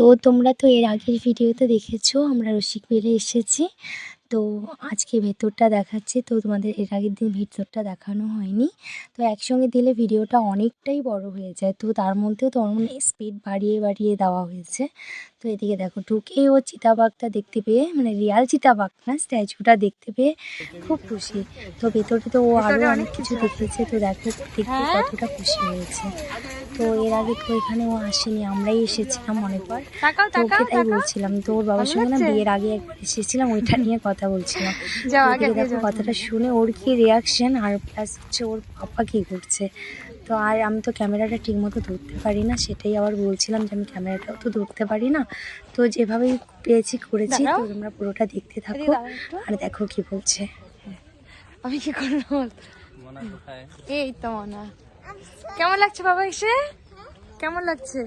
তো তোমরা তো এর আগের ভিডিওতে দেখেছ, আমরা রসিক বেড়ে এসেছি। তো আজকে ভেতরটা দেখাচ্ছি, তো তোমাদের এর আগের দিন ভেতরটা দেখানো হয়নি। তো একসঙ্গে দিলে ভিডিওটা অনেকটাই বড় হয়ে যায়, তো তার মধ্যেও তো অনেক স্পিড বাড়িয়ে বাড়িয়ে দেওয়া হয়েছে। তো এদিকে দেখো ঢুকেই ও চিতাবাঘটা দেখতে পেয়ে মানে রিয়াল চিতাবাঘ না স্ট্যাচুটা দেখতে পেয়ে খুব খুশি। তো ভেতরে তো ও আরও অনেক কিছু দেখেছে তো দেখো দেখতে কতটা খুশি হয়েছে। তো এর আগে তো এখানে ও আসেনি আমরাই এসেছিলাম অনেকবার। তো ওকে তাই বলছিলাম তো ওর বাবার সঙ্গে না বিয়ের আগে একবার এসেছিলাম ওইটা নিয়ে কথা বলছিলাম। দেখো কথাটা শুনে ওর কি রিয়াকশন আর প্লাস হচ্ছে ওর পাপা কী করছে। তো আর আমি তো ক্যামেরাটা ঠিকমতো ধরতে পারি না সেটাই আবার বলছিলাম যে আমি ক্যামেরাটাও তো ধরতে পারি না। তো যেভাবেই পেয়েছি করেছি তো তোমরা পুরোটা দেখতে থাকো। আর দেখো কি বলছে। আমি কি করব এই তো মনা। কেমন লাগছে বাবা এসে? কেমন লাগছে?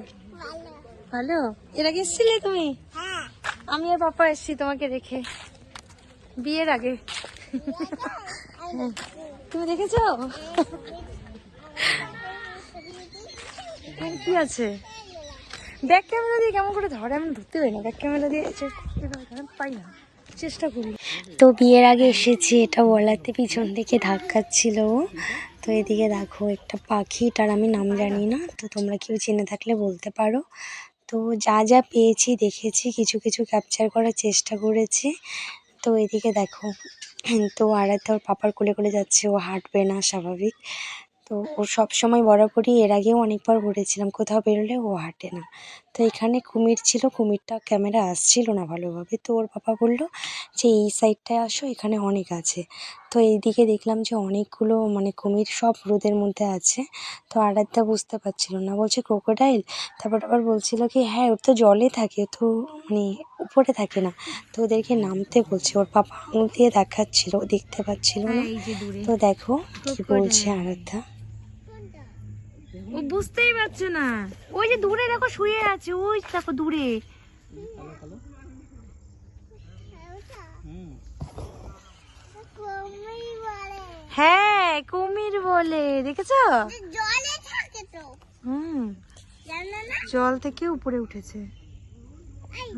ভালো। এর আগে এসেছিলে তুমি? আমি আর পাপা এসেছি তোমাকে রেখে। বিয়ের আগে। হ্যাঁ। তুমি দেখেছ? কি আছে? ব্যাক ক্যামেরা দিয়ে কেমন করে ধরে আমি ধরতে পারি না। ব্যাক ক্যামেরা দিয়ে পাই না। চেষ্টা করি। তো বিয়ের আগে এসেছি, এটা বলাতে পিছন থেকে ও। তো এদিকে দেখো একটা পাখি তার আমি নাম জানি না, তো তোমরা কেউ চিনে থাকলে বলতে পারো। তো যা যা পেয়েছি, দেখেছি, কিছু কিছু ক্যাপচার করার চেষ্টা করেছি। তো এদিকে দেখো, তো আর ওর পাপার কোলে কোলে যাচ্ছে, ও হাঁটবে না, স্বাভাবিক। তো ও সব সময় বরাবরই এর আগেও অনেকবার ঘুরেছিলাম কোথাও বেরোলে ও হাঁটে না। তো এখানে কুমির ছিল কুমিরটা ক্যামেরা আসছিল না ভালোভাবে। তো ওর বাবা বলল যে এই সাইডটায় আসো এখানে অনেক আছে। তো এইদিকে দেখলাম যে অনেকগুলো মানে কুমির সব রোদের মধ্যে আছে। তো আরাধ্যা বুঝতে পারছিল না বলছে ক্রোকোডাইল? তারপর আবার বলছিল কি হ্যাঁ ওর তো জলে থাকে তো মানে উপরে থাকে না। তো ওদেরকে নামতে বলছে ওর পাপা আঙুল দিয়ে দেখাচ্ছিল দেখতে পাচ্ছিল না। এই যে দূরে। তো দেখো কি বলছে আরাধ্যা। ও বুঝতেই পারছে না। ওই যে দূরে দেখো শুয়ে আছে ওই দেখো দূরে। হ্যাঁ কুমির বলে দেখেছ? জলে থাকে তো হুম জল থেকে উপরে উঠেছে।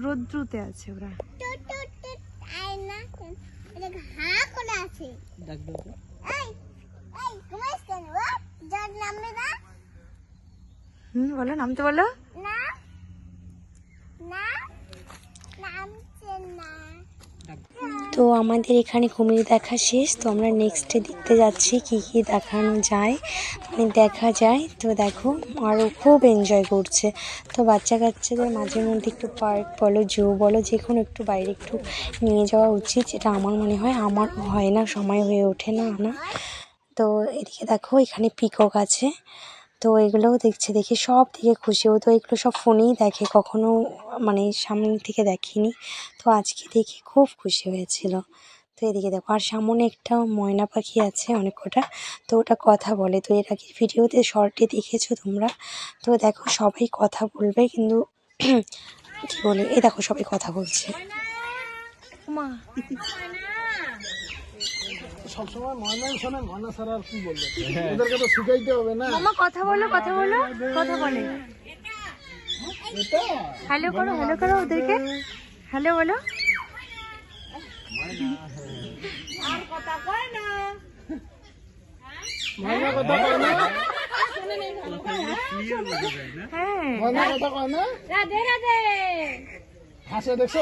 রৌদ্রুতে আছে ওরা। তো। হুম বলো নামতে বলো। না না নামছে না। তো আমাদের এখানে কুমির দেখা শেষ তো আমরা নেক্সটে দেখতে যাচ্ছি কি কি দেখানো যায়। মানে দেখা যায় তো দেখো আরও খুব এনজয় করছে। তো বাচ্চা কাচ্চাদের মাঝে মধ্যে একটু পার্ক বলো জু বলো যে কোনো একটু বাইরে একটু নিয়ে যাওয়া উচিত যেটা আমার মনে হয় আমার হয় না সময় হয়ে ওঠে না না। তো এদিকে দেখো এখানে পিকক আছে। তো এগুলোও দেখছে, দেখে সব থেকে খুশি ও তো এগুলো সব ফোনেই দেখে কখনও মানে সামনে থেকে দেখিনি। তো আজকে দেখে খুব খুশি হয়েছিল। তো এদিকে দেখো, আর সামনে একটা ময়না পাখি আছে অনেক কটা। তো ওটা কথা বলে। তো এর আগে ভিডিওতে শর্টে দেখেছ তোমরা? তো দেখো সবাই কথা বলবে, কিন্তু কী বলে? এ দেখো সবাই কথা বলছে। মা। সবসময় ময়নাই শোনে ময়না ছাড়া আর কি বলবে? ওদেরকে তো শিখাইতে হবে না। মামা কথা বলো কথা বলো কথা বলে। হ্যালো করো হ্যালো করো ওদেরকে। হ্যালো বলো। ময়না কথা কয় না? হ্যাঁ। ময়না কথা কয় না? রাধে রাধে। হাসে দেখছ?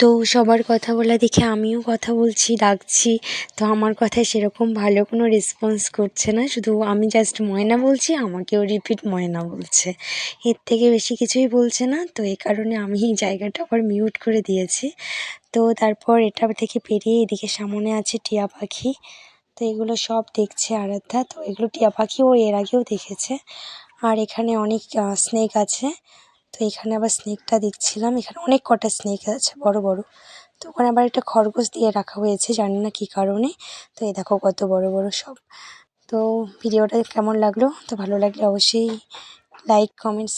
তো সবার কথা বলা দেখে আমিও কথা বলছি, ডাকছি। তো আমার কথায় সেরকম ভালো কোনো রেসপন্স করছে না। শুধু আমি জাস্ট ময়না বলছি, আমাকেও রিপিট ময়না বলছে। এর থেকে বেশি কিছুই বলছে না। তো এই কারণে আমি এই জায়গাটা আবার মিউট করে দিয়েছি। তো তারপর এটা থেকে পেরিয়ে এদিকে সামনে আছে টিয়া পাখি। তো এগুলো সব দেখছে আরাধ্যা। তো এগুলো টিয়া পাখি ও এর আগেও দেখেছে। আর এখানে অনেক স্নেক আছে। তো এখানে আবার স্নেকটা দেখছিলাম। এখানে অনেক কটা স্নেক আছে, বড় বড়। তো ওখানে আবার একটা খরগোশ দিয়ে রাখা হয়েছে, জানি না কী কারণে। তো এই দেখো কত বড় বড় সব। তো ভিডিওটা কেমন লাগল? তো ভালো লাগলে অবশ্যই লাইক কমেন্ট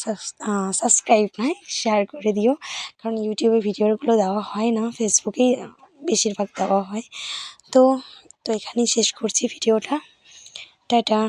সাবস্ক্রাইব নয় শেয়ার করে দিও। কারণ ইউটিউবে ভিডিওগুলো দেওয়া হয় না ফেসবুকেই বেশিরভাগ দেওয়া হয়। তো তো এখানেই শেষ করছি ভিডিওটা। টাটা।